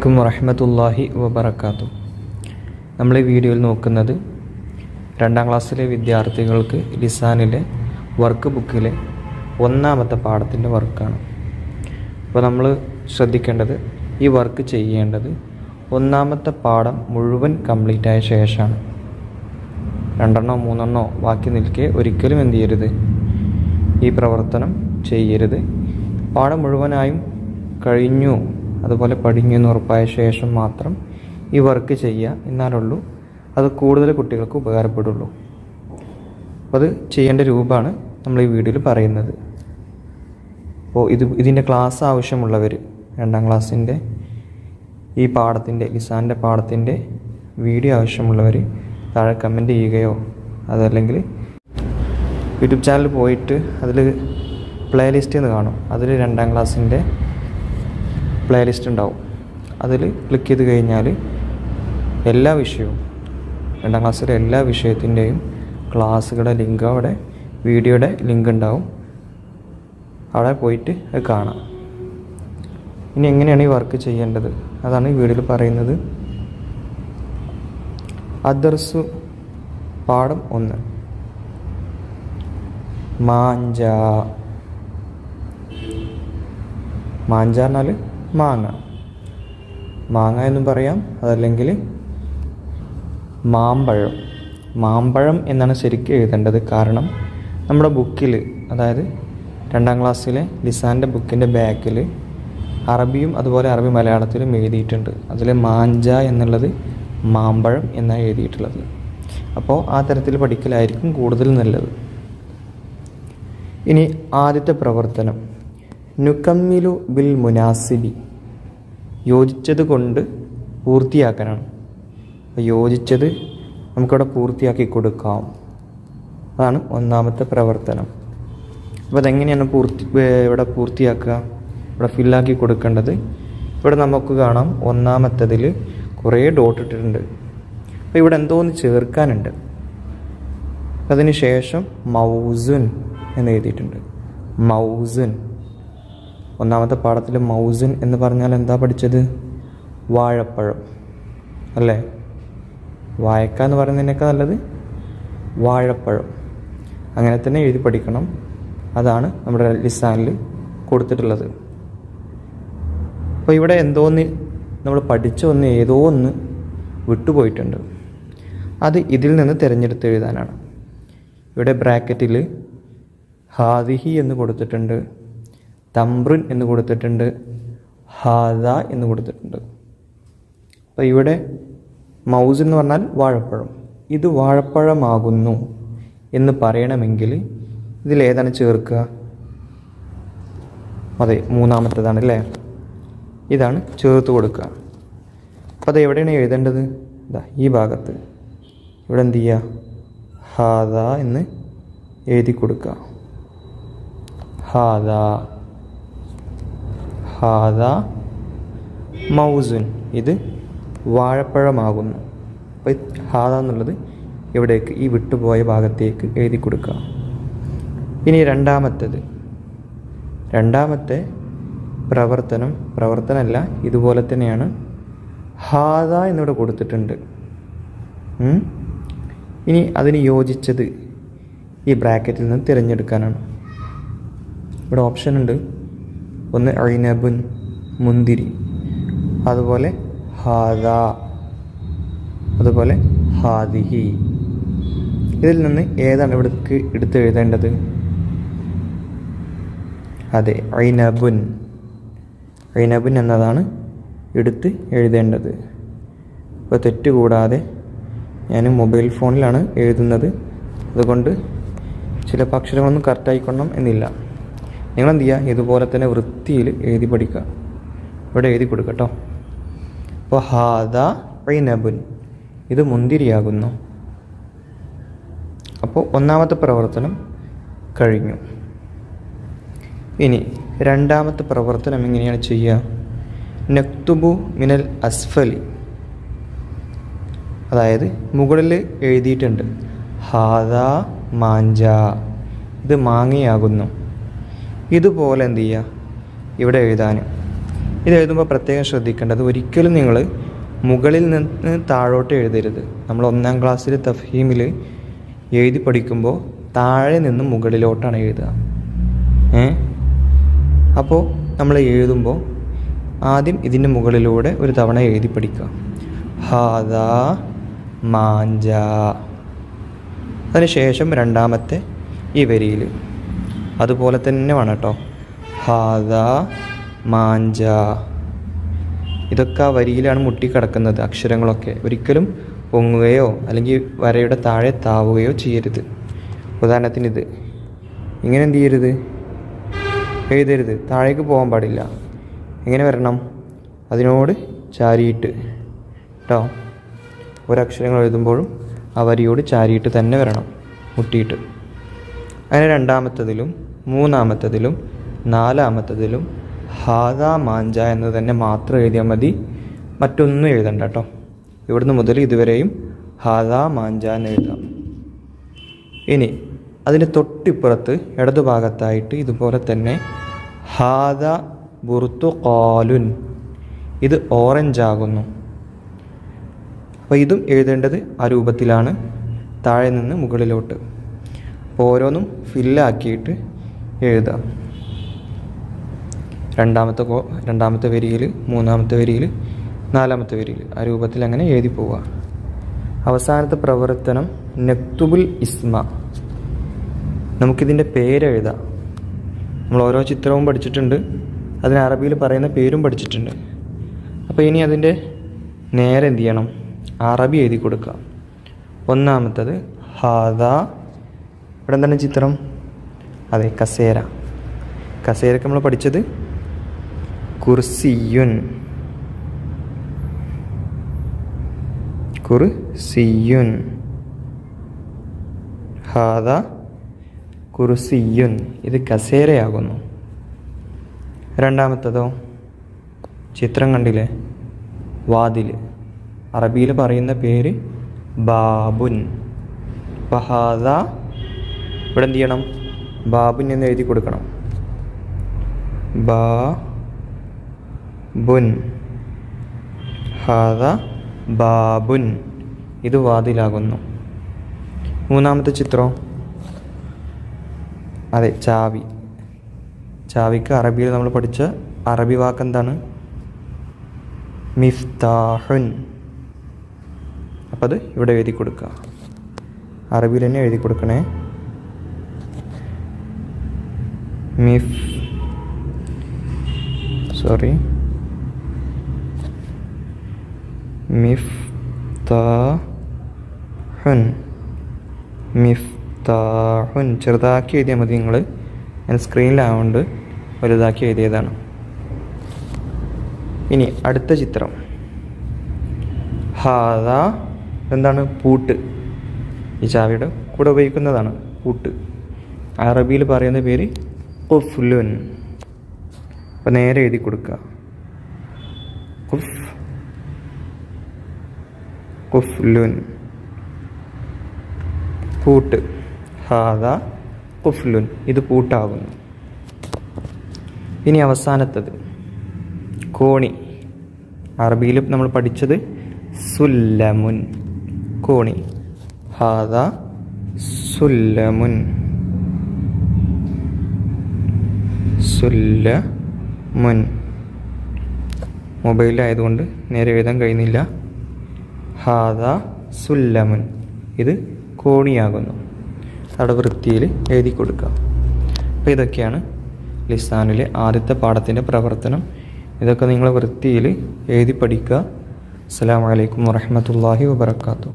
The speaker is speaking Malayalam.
അലൈക്കും വറഹമത്തല്ലാഹി വബർക്കാത്തു നമ്മൾ ഈ വീഡിയോയിൽ നോക്കുന്നത് രണ്ടാം ക്ലാസ്സിലെ വിദ്യാർത്ഥികൾക്ക് ലിസാനിലെ വർക്ക് ബുക്കിലെ ഒന്നാമത്തെ പാഠത്തിന്റെ വർക്കാണ്. അപ്പോൾ നമ്മൾ ശ്രദ്ധിക്കേണ്ടത് ഈ വർക്ക് ചെയ്യേണ്ടത് ഒന്നാമത്തെ പാഠം മുഴുവൻ കംപ്ലീറ്റ് ആയ ശേഷമാണ്. രണ്ടെണ്ണോ മൂന്നെണ്ണോ ബാക്കി നിൽക്കെ ഒരിക്കലും എന്ത് ചെയ്യരുത്. ഈ പ്രവർത്തനം ചെയ്യരുത്. പാഠം മുഴുവനായും കഴിഞ്ഞു. അതുപോലെ പഠിഞ്ഞു എന്ന് ഉറപ്പായ ശേഷം മാത്രം ഈ വർക്ക് ചെയ്യുക എന്നാലുള്ളൂ. അത് കൂടുതൽ കുട്ടികൾക്ക് ഉപകാരപ്പെടുള്ളൂ. അപ്പോൾ അത് ചെയ്യേണ്ട രൂപമാണ് നമ്മൾ ഈ വീഡിയോയിൽ പറയുന്നത്. അപ്പോൾ ഇത് ഇതിന്റെ ക്ലാസ് ആവശ്യമുള്ളവർ രണ്ടാം ക്ലാസ്സിന്റെ ഈ പാഠത്തിന്റെ ലിസാന്റെ പാഠത്തിന്റെ വീഡിയോ ആവശ്യമുള്ളവർ താഴെ കമന്റ് ചെയ്യുകയോ അതല്ലെങ്കിൽ യൂട്യൂബ് ചാനൽ പോയിട്ട് അതിൽ പ്ലേലിസ്റ്റ് എന്ന് കാണും. അതിൽ രണ്ടാം ക്ലാസ്സിന്റെ പ്ലേലിസ്റ്റ് ഉണ്ടാവും. അതിൽ ക്ലിക്ക് ചെയ്ത് കഴിഞ്ഞാൽ എല്ലാ വിഷയവും രണ്ടാം ക്ലാസ്സിലെ എല്ലാ വിഷയത്തിന്റെയും ക്ലാസ്സുകളുടെ ലിങ്ക് അവിടെ വീഡിയോയുടെ ലിങ്ക് ഉണ്ടാവും. അവിടെ പോയിട്ട് അത് കാണാം. ഇനി എങ്ങനെയാണ് ഈ വർക്ക് ചെയ്യേണ്ടത്? അതാണ് ഈ വീഡിയോയിൽ പറയുന്നത്. അദർസു പാഠം ഒന്ന്. മാഞ്ച. മാഞ്ച മാങ്ങ. മാങ്ങ എന്നും പറയാം. അതല്ലെങ്കിൽ മാമ്പഴം. മാമ്പഴം എന്നാണ് ശരിക്കും എഴുതേണ്ടത്. കാരണം നമ്മുടെ ബുക്കിൽ അതായത് രണ്ടാം ക്ലാസ്സിലെ ലിസാന്റെ ബുക്കിന്റെ ബാക്കിൽ അറബിയും അതുപോലെ അറബി മലയാളത്തിലും എഴുതിയിട്ടുണ്ട്. അതിൽ മാഞ്ച എന്നുള്ളത് മാമ്പഴം എന്നാണ് എഴുതിയിട്ടുള്ളത്. അപ്പോൾ ആ തരത്തിൽ പഠിക്കലായിരിക്കും കൂടുതൽ നല്ലത്. ഇനി ആദ്യത്തെ പ്രവർത്തനം. നുക്കമ്മിലു ബിൽ മുനാസിബി. യോജിച്ചത് കൊണ്ട് പൂർത്തിയാക്കാനാണ് യോജിച്ചത് നമുക്കവിടെ പൂർത്തിയാക്കി കൊടുക്കാം. അതാണ് ഒന്നാമത്തെ പ്രവർത്തനം. അപ്പോൾ അതെങ്ങനെയാണ് പൂർത്തി ഇവിടെ പൂർത്തിയാക്കുക? ഇവിടെ ഫില്ലാക്കി കൊടുക്കേണ്ടത്? ഇവിടെ നമുക്ക് കാണാം ഒന്നാമത്തതിൽ കുറേ ഡോട്ട് ഇട്ടിട്ടുണ്ട്. അപ്പോൾ ഇവിടെ എന്തോ ഒന്ന് ചേർക്കാനുണ്ട് അതിന് ശേഷം മൗസുൻ എന്ന് എഴുതിയിട്ടുണ്ട്. മൗസുൻ. ഒന്നാമത്തെ പാഠത്തിൽ മൗസിൻ എന്ന് പറഞ്ഞാൽ എന്താ പഠിച്ചത്? വാഴപ്പഴം. അല്ലേ? വായക്ക എന്ന് പറയുന്നതിനേക്കാൾ നല്ലത് വാഴപ്പഴം. അങ്ങനെ തന്നെ എഴുതി പഠിക്കണം. അതാണ് നമ്മുടെ ലിസാനിൽ കൊടുത്തിട്ടുള്ളത്. അപ്പോൾ ഇവിടെ എന്തോന്ന് നമ്മൾ പഠിച്ച ഒന്ന് ഏതോ ഒന്ന് വിട്ടുപോയിട്ടുണ്ട്. അത് ഇതിൽ നിന്ന് തിരഞ്ഞെടുത്ത് എഴുതാനാണ്. ഇവിടെ ബ്രാക്കറ്റിൽ ഹാദിഹി എന്ന് കൊടുത്തിട്ടുണ്ട്. തമ്പ്രുൻ എന്ന് കൊടുത്തിട്ടുണ്ട് ഹാദ എന്ന് കൊടുത്തിട്ടുണ്ട്. അപ്പോൾ ഇവിടെ മൗസ് എന്ന് പറഞ്ഞാൽ വാഴപ്പഴം. ഇത് വാഴപ്പഴമാകുന്നു എന്ന് പറയണമെങ്കിൽ ഇതിലേതാണ് ചേർക്കുക? അതെ മൂന്നാമത്തേതാണ് അല്ലേ? ഇതാണ് ചേർത്ത് കൊടുക്കുക. അപ്പോൾ അത് എവിടെയാണ് എഴുതേണ്ടത്? ഇതാ ഈ ഭാഗത്ത്. ഇവിടെ എന്ത് ചെയ്യുക? ഹാദ എന്ന് എഴുതി കൊടുക്കുക. ഹാദ. ഹാദ മൗസുൻ. ഇത് വാഴപ്പഴമാകുന്നു. അപ്പോൾ ഹാദ എന്നുള്ളത് ഇവിടേക്ക് ഈ വിട്ടുപോയ ഭാഗത്തേക്ക് എഴുതി കൊടുക്കുക. ഇനി രണ്ടാമത്തേത്. രണ്ടാമത്തെ പ്രവർത്തനം പ്രവർത്തനമല്ല ഇതുപോലെ തന്നെയാണ്. ഹാദ എന്നിവിടെ കൊടുത്തിട്ടുണ്ട്. ഇനി അതിന് യോജിച്ചത് ഈ ബ്രാക്കറ്റിൽ നിന്ന് തിരഞ്ഞെടുക്കാനാണ്. ഇവിടെ ഓപ്ഷൻ ഉണ്ട്. ഒന്ന് ഐനബുൻ മുന്തിരി. അതുപോലെ ഹാദ. അതുപോലെ ഹാദിഹി. ഇതിൽ നിന്ന് ഏതാണ് ഇവിടേക്ക് എടുത്ത് എഴുതേണ്ടത്? അതെ ഐനബുൻ ഐനബുൻ എന്നതാണ് എടുത്ത് എഴുതേണ്ടത്. ഇപ്പോൾ തെറ്റ് കൂടാതെ ഞാൻ മൊബൈൽ ഫോണിലാണ് എഴുതുന്നത്. അതുകൊണ്ട് ചില അക്ഷരങ്ങളൊന്നും കറക്റ്റായിക്കൊള്ളണം എന്നില്ല. നിങ്ങൾ എന്ത് ചെയ്യുക ഇതുപോലെ തന്നെ വൃത്തിയിൽ എഴുതി പഠിക്കുക. ഇവിടെ എഴുതി കൊടുക്കുക കേട്ടോ അപ്പോൾ ഹാദ ഐനബുൻ. ഇത് മുന്തിരിയാകുന്നു. അപ്പോൾ ഒന്നാമത്തെ പ്രവർത്തനം കഴിഞ്ഞു. ഇനി രണ്ടാമത്തെ പ്രവർത്തനം എങ്ങനെയാണ് ചെയ്യുക നക്തുബു മിനൽ അസ്ഫലി. അതായത് മുകളിൽ എഴുതിയിട്ടുണ്ട്. ഹാദ മാഞ്ച. ഇത് മാങ്ങയാകുന്നു. ഇതുപോലെ എന്ത് ചെയ്യുക? ഇവിടെ എഴുതാൻ. ഇത് എഴുതുമ്പോൾ പ്രത്യേകം ശ്രദ്ധിക്കേണ്ടത് ഒരിക്കലും നിങ്ങൾ മുകളിൽ നിന്ന് താഴോട്ട് എഴുതരുത്. നമ്മൾ ഒന്നാം ക്ലാസ്സിൽ തഫീമിൽ എഴുതി പഠിക്കുമ്പോൾ താഴെ നിന്ന് മുകളിലോട്ടാണ് എഴുതുക. ഏ? അപ്പോൾ നമ്മൾ എഴുതുമ്പോൾ ആദ്യം ഇതിന്റെ മുകളിലൂടെ ഒരു തവണ എഴുതി പഠിക്കുക. ഹാദ മാഞ്ച. അതിനുശേഷം രണ്ടാമത്തെ ഈ വരിയിൽ അതുപോലെ തന്നെ വേണം കേട്ടോ. ഹാദ മാഞ്ച. ഇതൊക്കെ ആ വരിയിലാണ് മുട്ടിക്കിടക്കുന്നത് അക്ഷരങ്ങളൊക്കെ. ഒരിക്കലും പൊങ്ങുകയോ അല്ലെങ്കിൽ വരയുടെ താഴെ താവുകയോ ചെയ്യരുത്. ഉദാഹരണത്തിന് ഇത്. ഇങ്ങനെ എന്ത് ചെയ്യരുത്? എഴുതരുത്. താഴേക്ക് പോകാൻ പാടില്ല. എങ്ങനെ വരണം? അതിനോട് ചാരിയിട്ട്. കേട്ടോ ഒരക്ഷരങ്ങൾ എഴുതുമ്പോഴും ആ വരിയോട് ചാരിയിട്ട് തന്നെ വരണം. മുട്ടിയിട്ട്. അങ്ങനെ രണ്ടാമത്തതിലും മൂന്നാമത്തതിലും നാലാമത്തതിലും ഹാദ മാഞ്ച എന്ന് തന്നെ മാത്രം എഴുതിയാൽ മതി. മറ്റൊന്നും എഴുതണ്ട കേട്ടോ ഇവിടുന്ന് മുതൽ ഇതുവരെയും ഹാദ മാഞ്ച എന്ന് എഴുതാം. ഇനി അതിന് തൊട്ടിപ്പുറത്ത് ഇടതുഭാഗത്തായിട്ട് ഇതുപോലെ തന്നെ ഹാദ ബുർത്തു കോലുൻ ഇത് ഓറഞ്ച് ആകുന്നു. അപ്പോൾ ഇതും എഴുതേണ്ടത് ആ രൂപത്തിലാണ്. താഴെ നിന്ന് മുകളിലോട്ട്. അപ്പോൾ ഓരോന്നും ഫില്ലാക്കിയിട്ട് എഴുതാം രണ്ടാമത്തെ കോ രണ്ടാമത്തെ വരിയിൽ മൂന്നാമത്തെ വരിയിൽ നാലാമത്തെ വരിയിൽ ആ രൂപത്തിൽ അങ്ങനെ എഴുതി പോവുക. അവസാനത്തെ പ്രവർത്തനം നക്തുബുൽ ഇസ്മ. നമുക്കിതിന്റെ പേരെഴുതാം നമ്മൾ ഓരോ ചിത്രവും പഠിച്ചിട്ടുണ്ട്. അതിന് അറബിയിൽ പറയുന്ന പേരും പഠിച്ചിട്ടുണ്ട്. അപ്പോൾ ഇനി അതിന്റെ നേരെ എന്ത് ചെയ്യണം? അറബി എഴുതി കൊടുക്കുക ഒന്നാമത്തത് ഹാദ. ഇവിടെ എന്താണ് ചിത്രം? അതെ കസേര. കസേരക്ക് നമ്മൾ പഠിച്ചത് കുർസിയുൻ. കുർസിയുൻ. ഹാദ കുർസിയുൻ. ഇത് കസേരയാകുന്നു. രണ്ടാമത്തതോ? ചിത്രം കണ്ടില്ലേ? വാതിൽ അറബിയിൽ പറയുന്ന പേര് ബാബുൻ. ഹാദ ഇവിടെ എന്ത് ചെയ്യണം? ബാബുൻ എന്ന് എഴുതി കൊടുക്കണം. ബാ ബുൻ ഹാദ ബാബുൻ. ഇത് വാതിലാകുന്നു. മൂന്നാമത്തെ ചിത്രം. അതെ ചാവി. ചാവിക്ക് അറബിയിൽ നമ്മൾ പഠിച്ച അറബി വാക്ക് എന്താണ്? മിഫ്താഹുൻ. അപ്പോൾ അത് ഇവിടെ എഴുതി കൊടുക്കുക അറബിയിൽ തന്നെ എഴുതി കൊടുക്കണേ. മിഫ് സോറി. മിഫ്താഹുൻ മിഫ്താഹുൻ ചെറുതാക്കി എഴുതിയാൽ മതി നിങ്ങൾ ഞാൻ സ്ക്രീനിലാവുകൊണ്ട് വലുതാക്കി എഴുതിയതാണ്. ഇനി അടുത്ത ചിത്രം. ഹാദ. എന്താണ് പൂട്ട്. ഈ ചാവിയുടെ കൂടെ ഉപയോഗിക്കുന്നതാണ്. പൂട്ട്. അറബിയിൽ പറയുന്ന പേര് കുഫ്ലുൻ. അപ്പോൾ നേരെ എഴുതി കൊടുക്കുക കുഫ്. കുഫ്ലുൻ. പൂട്ട് ഹാദ കുഫ്ലുൻ. ഇത് പൂട്ടാകുന്നു ഇനി അവസാനത്തത്. കോണി. അറബിയിൽ നമ്മൾ പഠിച്ചത് സുല്ലമുൻ. കോണി. ഹാദ സുല്ലമുൻ. സുല്ലമുൻ മൊബൈലായതുകൊണ്ട് നേരെ എഴുതാൻ കഴിയുന്നില്ല. ഹാദ സുല്ലമുൻ ഇത് കോണിയാകുന്നു. അവിടെ വൃത്തിയിൽ എഴുതി കൊടുക്കുക അപ്പോൾ ഇതൊക്കെയാണ് ലിസാനിലെ ആദ്യത്തെ പാഠത്തിന്റെ പ്രവർത്തനം. ഇതൊക്കെ നിങ്ങൾ വൃത്തിയിൽ എഴുതി പഠിക്കുക. അസ്സാം വലൈക്കും വാഹമത്തല്ലാഹി വാബർക്കാത്തു